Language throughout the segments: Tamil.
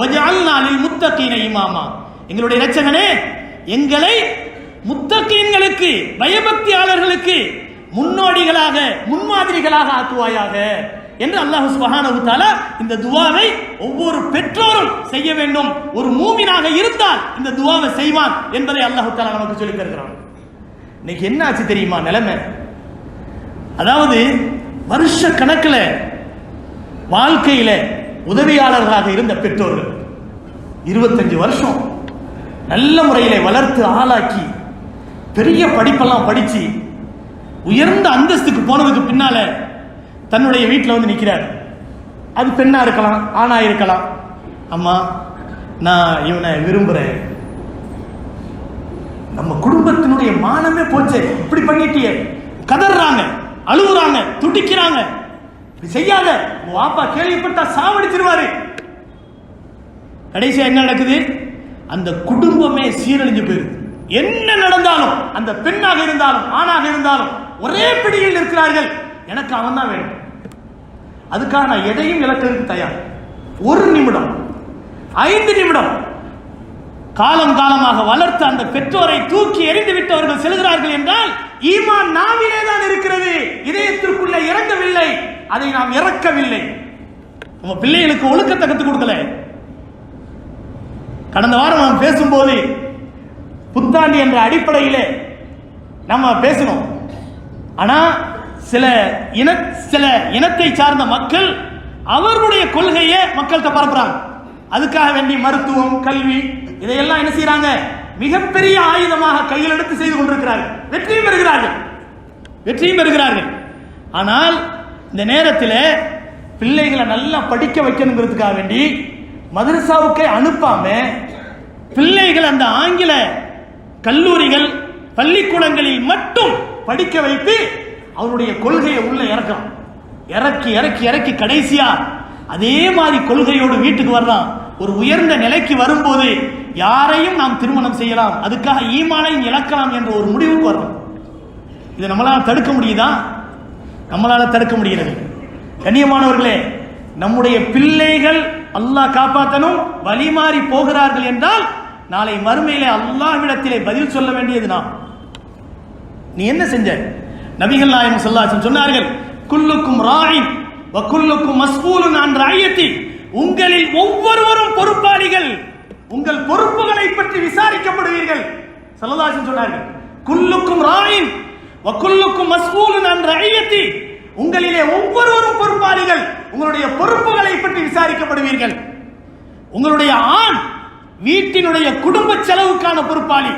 வஜஅல்னாலில் முத்தகீன இமாமா. எங்களுடைய இரட்சகனே எங்களை முத்தகீன்களுக்கு பயபக்தியாளர்களுக்கு முன்னோடிகளாக முன்மாதிரிகளாக ஆக்குவாயாக என்று அல்லாஹு சுப்ஹானஹு தஆலா இந்த துவாவை ஒவ்வொரு பெற்றோரும் செய்ய வேண்டும். ஒரு மூமினாக இருந்தால் இந்த துவாவை செய்வான் என்பதை அல்லாஹு தஆலா நமக்கு சொல்லி தருகிறான். இன்னைக்கு என்ன ஆச்சு தெரியுமா நிலைமை? அதாவது வருஷ கணக்கில் வாழ்க்கையில உதவியாளர்களாக இருந்த பெற்றோர்கள். இருபத்தஞ்சு வருஷம் நல்ல முறையில வளர்த்து ஆளாக்கி பெரிய படிப்பெல்லாம் படித்து உயர்ந்த அந்தஸ்துக்கு போனதுக்கு பின்னால தன்னுடைய வீட்டில் வந்து நிற்கிறார் அது பெண்ணாக இருக்கலாம் ஆணாக இருக்கலாம். அம்மா நான் இவனை விரும்புகிறேன் நம்ம குடும்பத்தினுடைய மானமே போச்சே. இப்படி பண்ணிட்டியே. கதறாங்க அழுகுறாங்க துடிக்கிறாங்க. இப்படி செய்யாத. உன் வாப்பா கேள்விப்பட்டா சாவடிச்சிருவாரு. கடைசியா என்ன நடக்குது? அந்த குடும்பமே சீரழிஞ்சு போயிருது. என்ன நடந்தாலும் அந்த பெண்ணாக இருந்தாலும் ஆணாக இருந்தாலும் ஒரே பிடியில் இருக்கிறார்கள் எனக்கு அவன் தான் வேணும். அதுக்காக நான் எதையும் இழக்கிறதுக்கு தயார். ஒரு நிமிடம் ஐந்து நிமிடம் காலம் காலமாக வளர்த்த அந்த பெற்றோரை தூக்கி எறிந்து விட்டவர்கள் செல்கிறார்கள் என்றால் ஈமான் நாவிலே தான் இருக்கிறது. இதயத்திற்குள்ள இறங்கவில்லை. அதை நாம் இறக்கவில்லை. நம்ம பிள்ளைகளுக்கு ஒழுக்கத்தை கற்றுக் கொடுக்கல. கடந்த வாரம் நாம் பேசும்போது புத்தாண்டு என்ற அடிப்படையிலே நம்ம பேசணும் ஆனா சில இன சில இனத்தை சார்ந்த மக்கள் அவர்களுடைய கொள்கையை மக்கள்கிட்ட பரப்புறாங்க. அதுக்காக வேண்டி மருத்துவம் கல்வி இதையெல்லாம் என்ன செய்யறாங்க மிகப்பெரிய ஆயுதமாக கையில் எடுத்து செய்து கொண்டிருக்கிறார்கள். வெற்றியும் பெறுகிறார்கள். வெற்றியும் பெறுகிறார்கள். ஆனால் இந்த நேரத்தில் பிள்ளைகளை நல்லா படிக்க வைக்கணுங்கிறதுக்காக வேண்டி மதரசாவுக்கே அனுப்பாம பிள்ளைகள் அந்த ஆங்கில கல்லூரிகள் பள்ளிக்கூடங்களில் மட்டும் படிக்க வைத்து அவருடைய கொள்கையை உள்ள இறக்கலாம். இறக்கி இறக்கி இறக்கி கடைசியா அதே மாதிரி கொள்கையோடு வீட்டுக்கு வரலாம். ஒரு உயர்ந்த நிலைக்கு வரும்போது யாரையும் நாம் திருமணம் செய்யலாம். அதுக்காக ஈமானையும் இழக்கலாம் என்ற ஒரு முடிவுக்கு வரணும். இதை நம்மளால் தடுக்க முடியுதா? நம்மளால் தடுக்க முடிகிறது. கண்ணியமானவர்களே நம்முடைய பிள்ளைகள் அல்லாஹ் காப்பாற்றணும் வழிமாறி போகிறார்கள் என்றால் நாளை மறுமையிலே அல்லாஹ்விடத்திலே பதில் சொல்ல வேண்டியது நாம். நீ என்ன செஞ்ச? நபிகள் நாயகம் சொல்லாசன் சொன்னார்கள் குல்லுக்கும் ராயின் வக்குல்லுக்கும் மஸ்பூலும் நான் ராயத்தி உங்களில் ஒவ்வொருவரும் பொறுப்பாளிகள். உங்கள் பொறுப்புகளை பற்றி விசாரிக்கப்படுவீர்கள். சல்லதாசன் சொன்னார்கள் குல்லுக்கும் ராயின் வக்குல்லுக்கும் மஸ்பூலுன் அன் ஐயத்தி உங்களிலே ஒவ்வொருவரும் பொறுப்பாளிகள். உங்களுடைய பொறுப்புகளை பற்றி விசாரிக்கப்படுவீர்கள். உங்களுடைய ஆண் வீட்டினுடைய குடும்ப செலவுக்கான பொறுப்பாளி.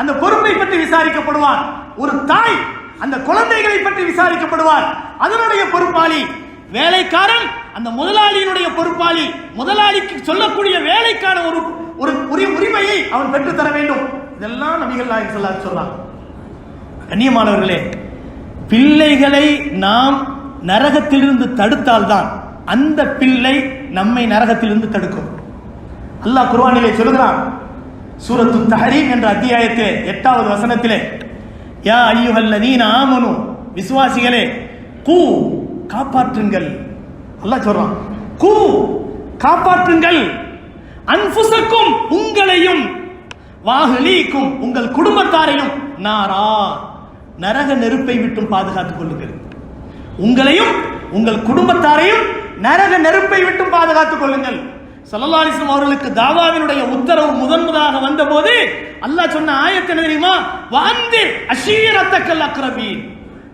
அந்த பொறுப்பை பற்றி விசாரிக்கப்படுவார். ஒரு தாய் அந்த குழந்தைகளை பற்றி விசாரிக்கப்படுவார். அதனுடைய பொறுப்பாளி வேலைக்காரன் அந்த முதலாளியினுடைய பொறுப்பாளி. முதலாளிக்கு சொல்லக்கூடிய வேலைக்கான ஒரு ஒரு உரிமையை அவன் பெற்றுத்தர வேண்டும். இதெல்லாம் நபிகள் நாயகம் ஸல்லல்லாஹு அலைஹி கண்ணியமானவர்களே பிள்ளைகளை நாம் நரகத்திலிருந்து தடுத்தால்தான் அந்த பிள்ளை நம்மை நரகத்திலிருந்து தடுக்கும். அல்லாஹ் குர்வானிலே சொல்லுகிறான் சூரத்து தஹரீம் என்ற அத்தியாயத்திலே எட்டாவது வசனத்திலே யா ஐயுஹல்லதீன ஆமனு விசுவாசிகளே கூ காப்பாற்றுங்கள். அல்லாஹ் சொல்றான் கூ காப்பாற்றுங்கள். அன்புசக்கும் உங்களையும் வாகலீக்கும் உங்கள் குடும்பத்தாரையும் நாரா நரக நெருப்பை விட்டும் பாதுகாத்துக் கொள்ளுங்கள். உங்களையும் உங்கள் குடும்பத்தாரையும் நரக நெருப்பை விட்டும் பாதுகாத்துக் கொள்ளுங்கள். ஸல்லல்லாஹு அவர்களுக்கு தாவாவினுடைய உத்தரவு முதன்முதாக வந்த வந்தபோது அல்லாஹ் சொன்ன ஆயத்து என்ன தெரியுமா? வாந்திர் அஷீரத்தக்கல் அக்ரபீன்.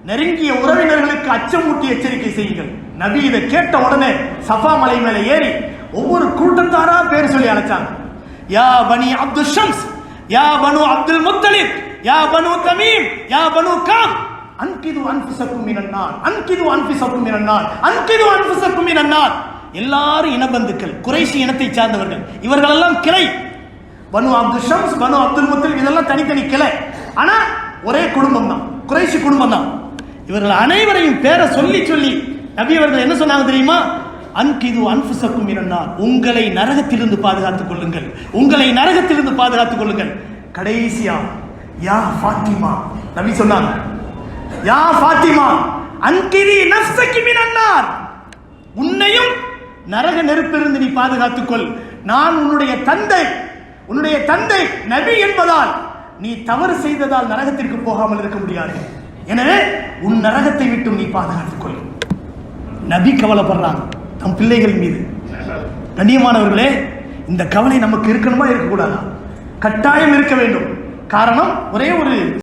நெருங்கிய உறவினர்களுக்கு அச்சமூட்டி எச்சரிக்கை செய்யுங்கள். நபி இதை கேட்ட உடனே சஃபா மலை மேல ஏறி ஒவ்வொரு கூட்டத்தாரா பேர் சொல்லி அழைச்சாங்க. யா பனி அப்துல் ஷம்ஸ் யா பனு அப்துல் முத்தலிப் யா பனு தமீம் யா பனு காம். அன்கிது அன்பிசக்கும் மினன்னார் அன்கிது அன்பிசக்கும் மினன்னார் அன்கிது அன்பிசக்கும் மினன்னார் எல்லாரும் இனபந்துக்கள் குறைஷி இனத்தை சார்ந்தவர்கள். இவர்களெல்லாம் கிளை. பனு அப்துல் ஷம்ஸ் பனு அப்துல் முத்தல் இதெல்லாம் தனித்தனி கிளை. ஆனா ஒரே குடும்பம் தான் குறைஷி குடும்பம் தான் இவர்கள் அனைவரையும் பேரை சொல்லி சொல்லி நபி அவர்கள் என்ன சொன்னாங்க தெரியுமா? அன்கிது அன்புசக்கும் இரண்டார் உங்களை நரகத்திலிருந்து பாதுகாத்துக் கொள்ளுங்கள். உங்களை நரகத்திலிருந்து பாதுகாத்துக் கொள்ளுங்கள். கடைசியாக யா ஃபாத்திமா. நபி சொன்னாங்க. யா ஃபாத்திமா அன்கிரி நஃப்ஸகி மினன்னார். உன்னையும் நரக நெருப்பிலிருந்து நீ பாதுகாத்துக்கொள். நான் உன்னுடைய தந்தை. உன்னுடைய தந்தை நபி என்பதால் நீ தவறு செய்ததால் நரகத்திற்கு போகாமல் இருக்க முடியாது. எனவே உன் நரகத்தை விட்டு நீ பாதுகாத்துக் கொள் நபி கவலைப்படுறாங்க தம் பிள்ளைகள் மீது. கண்ணியமானவர்களே இந்த கவலை நமக்கு இருக்கணுமா இருக்கக்கூடாதா? கட்டாயம் இருக்க வேண்டும். காரணம் ஒரே ஒரு